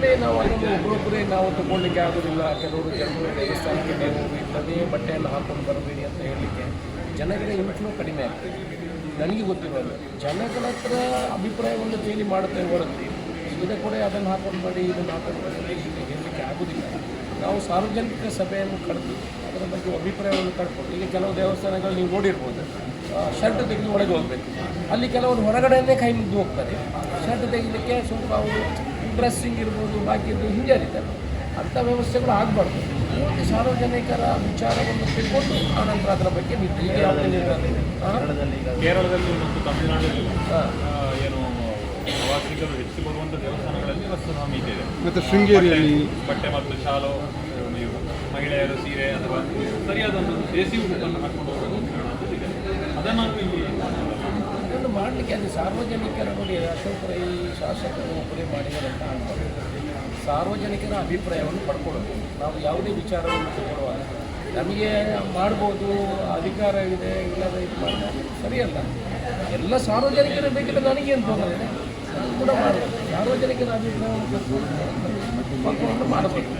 ಅದರಲ್ಲೇ ನಾವು ಅದನ್ನು ಒಬ್ಬರೊಬ್ಬರೇ ನಾವು ತಗೊಳ್ಳಿಕ್ಕೆ ಆಗೋದಿಲ್ಲ. ಕೆಲವರು ಜನರು ದೇವಸ್ಥಾನಕ್ಕೆ ನೀವು ಬಟ್ಟೆ ಬಟ್ಟೆಯನ್ನು ಹಾಕೊಂಡು ಬರಬೇಡಿ ಅಂತ ಹೇಳಲಿಕ್ಕೆ ಜನಗಳ ಇಂಟ್ಲೂ ಕಡಿಮೆ ಆಗ್ತದೆ. ನನಗೆ ಗೊತ್ತಿರೋದು, ಜನಗಳ ಹತ್ರ ಅಭಿಪ್ರಾಯವನ್ನು ಕೇಳಿ ಮಾಡುತ್ತೆ ಹೊರತು. ಸೀದಾ ಕೂಡ ಅದನ್ನು ಹಾಕೊಂಡು ಮಾಡಿ ಇದನ್ನು ಹಾಕೊಂಡು ಹೀಗೆ ಹೇಳಲಿಕ್ಕೆ ಆಗೋದಿಲ್ಲ. ನಾವು ಸಾರ್ವಜನಿಕ ಸಭೆಯನ್ನು ಕಳೆದು ಅದರ ಬಗ್ಗೆ ಅಭಿಪ್ರಾಯವನ್ನು ಕಳ್ಕೊಂಡು ಈಗ ಕೆಲವು ದೇವಸ್ಥಾನಗಳು ನೀವು ನೋಡಿರ್ಬೋದು ಶರ್ಟ್ ತೆಗೆದು ಒಳಗೆ ಹೋಗಬೇಕು. ಅಲ್ಲಿ ಕೆಲವರು ಹೊರಗಡೆಯೇ ಕೈ ಮುಗಿದು ಹೋಗ್ತಾರೆ. ಶರ್ಟ್ ತೆಗಿಲಿಕ್ಕೆ ಸ್ವಲ್ಪ ಅವರು ಡ್ರೆಸ್ಸಿಂಗ್ ಇರ್ಬೋದು ಬಾಕಿ ಹಿಂಗೆ ಹಿಂಜರಿತಾರೆ ಅಂಥ ವ್ಯವಸ್ಥೆಗಳು ಆಗಬಾರ್ದು. ಪೂರ್ತಿ ಸಾರ್ವಜನಿಕರ ವಿಚಾರವನ್ನು ತಿಳ್ಕೊಂಡು ಆನಂತರ ಅದರ ಬಗ್ಗೆ? ಕೇರಳದಲ್ಲಿ ಮತ್ತು ತಮಿಳುನಾಡಲ್ಲಿ ಏನು ಪ್ರವಾಸಿಗರು ಹೆಚ್ಚು ಬರುವಂಥ ದೇವಸ್ಥಾನಗಳಲ್ಲಿ ವಸ್ತ್ರಧಾಮ ಇದೆ. ಮತ್ತು ಶೃಂಗೇರಿಯಲ್ಲಿ. ಬಟ್ಟೆ ಮತ್ತು ಶಾಲು ನೀವು ಮಹಿಳೆಯರು ಸೀರೆ ಅಥವಾ ಸರಿಯಾದ ಒಂದು ದೇಸಿ ಉಡುಪನ್ನು ಹಾಕೊಂಡು ಹೋಗೋದು ಅದನ್ನು ನಾವು ಇಲ್ಲಿ ಅದನ್ನು ಮಾಡಲಿಕ್ಕೆ ಅದು ಸಾರ್ವಜನಿಕರ ನೋಡಿ ಅಶೋಕ್ ರೈ ಶಾಸಕರು ಒಬ್ಬರೇ ಅನ್ಕೊಂಡು ಸಾರ್ವಜನಿಕರ ಅಭಿಪ್ರಾಯವನ್ನು ಪಡ್ಕೊಳ್ಬೇಕು ನಾವು ಯಾವುದೇ ವಿಚಾರವನ್ನು ತಗೊಳ್ಳುವಾಗ ನಮಗೆ ಮಾಡ್ಬೋದು ಅಧಿಕಾರವಿದೆ ಇಲ್ಲದೆ ಇದು ಮಾಡ್ಬೋದು ಸರಿಯಲ್ಲ. ಎಲ್ಲ ಸಾರ್ವಜನಿಕರ ಬೇಕಿಲ್ಲ ನನಗೇನು ತೊಂದರೆ ಇದೆ? ನಾನು ಕೂಡ ಮಾಡಬೇಕು ಸಾರ್ವಜನಿಕರ ಅಭಿಪ್ರಾಯವನ್ನು ಪಡ್ಕೊಂಡು ಮಾಡಬೇಕು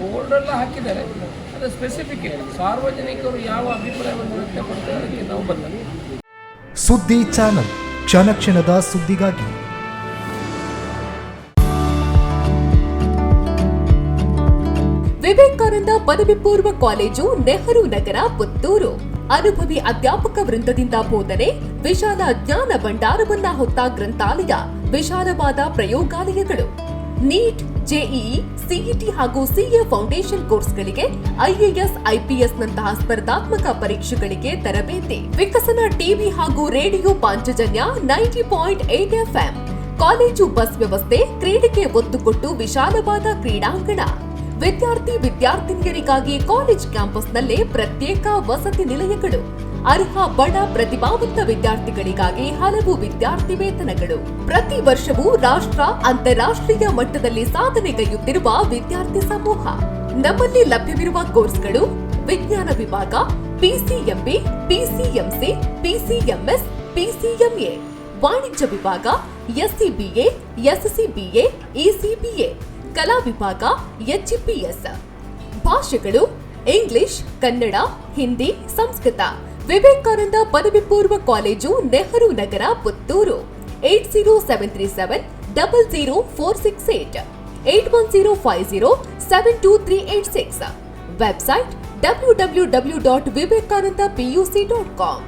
ಬೋರ್ಡೆಲ್ಲ ಹಾಕಿದ್ದಾರೆ. ಅದು ಸ್ಪೆಸಿಫಿಕ್ ಇದೆ ಸಾರ್ವಜನಿಕರು ಯಾವ ಅಭಿಪ್ರಾಯವನ್ನು ವ್ಯಕ್ತಪಡ್ತಾರೆ ಅದಕ್ಕೆ ನಾವು ಬಂದ ಸುದ್ದಿ ಚಾನಲ್ ಕ್ಷಣ ಕ್ಷಣದ ಸುದ್ದಿಗಾಗಿ. ವಿವೇಕಾನಂದ ಪದವಿ ಪೂರ್ವ ಕಾಲೇಜು ನೆಹರು ನಗರ, ಪುತ್ತೂರು. ಅನುಭವಿ ಅಧ್ಯಾಪಕ ವೃಂದದಿಂದ ಬೋಧನೆ, ವಿಶಾಲ ಜ್ಞಾನ ಭಂಡಾರವನ್ನ ಹೊತ್ತ ಗ್ರಂಥಾಲಯ, ವಿಶಾಲವಾದ ಪ್ರಯೋಗಾಲಯಗಳು. ನೀಟ್ ಜೆಇಇ, ಸಿಇಟಿ ಹಾಗೂ ಸಿಎ ಫೌಂಡೇಶನ್ ಕೋರ್ಸ್ಗಳಿಗೆ ಐಎಎಸ್, ಐಪಿಎಸ್ ನಂತಹ ಸ್ಪರ್ಧಾತ್ಮಕ ಪರೀಕ್ಷೆಗಳಿಗೆ ತರಬೇತಿ. ವಿಕಸನ ಟಿವಿ ಹಾಗೂ radio Panchajanya ninety point eight FM. College bus ವ್ಯವಸ್ಥೆ, ಕ್ರೀಡೆಗೆ ಒತ್ತು ಕೊಟ್ಟು ವಿಶಾಲವಾದ ಕ್ರೀಡಾಂಗಣ. ವಿದ್ಯಾರ್ಥಿ ವಿದ್ಯಾರ್ಥಿನಿಯರಿಗಾಗಿ ಕಾಲೇಜ್ ಕ್ಯಾಂಪಸ್ನಲ್ಲೇ ಪ್ರತ್ಯೇಕ ವಸತಿ ನಿಲಯಗಳು. ಅರ್ಹ ಬಡ ಪ್ರತಿಭಾವಂತ ವಿದ್ಯಾರ್ಥಿಗಳಿಗಾಗಿ ಹಲವು ವಿದ್ಯಾರ್ಥಿ ವೇತನಗಳು. ಪ್ರತಿ ವರ್ಷವೂ ರಾಷ್ಟ್ರ, ಅಂತಾರಾಷ್ಟ್ರೀಯ ಮಟ್ಟದಲ್ಲಿ ಸಾಧನೆಗೈಯುತ್ತಿರುವ ವಿದ್ಯಾರ್ಥಿ ಸಮೂಹ. ನಮ್ಮಲ್ಲಿ ಲಭ್ಯವಿರುವ ಕೋರ್ಸ್ಗಳು ವಿಜ್ಞಾನ ವಿಭಾಗ ಪಿಸಿಎಂಬಿ ಪಿಸಿಎಂಸಿ ಪಿಸಿಎಂಎಸ್ ಪಿಸಿಎಂಎ ವಾಣಿಜ್ಯ ವಿಭಾಗ ಎಸ್ಸಿಬಿಎ ಎಸ್ಸಿಬಿಎ ಇಸಿಬಿಎ ಕಲಾ ವಿಭಾಗ ಎಚ್ಇಪಿಎಸ್ ಭಾಷೆಗಳು ಇಂಗ್ಲಿಷ್, ಕನ್ನಡ, ಹಿಂದಿ, ಸಂಸ್ಕೃತ. ವಿವೇಕಾನಂದ ಪದವಿ ಪೂರ್ವ college Nehru Nagar Puttur eight zero seven three seven double zero four six eight eight one zero five zero seven two three eight six website W W W dot Vivekananda PUC dot com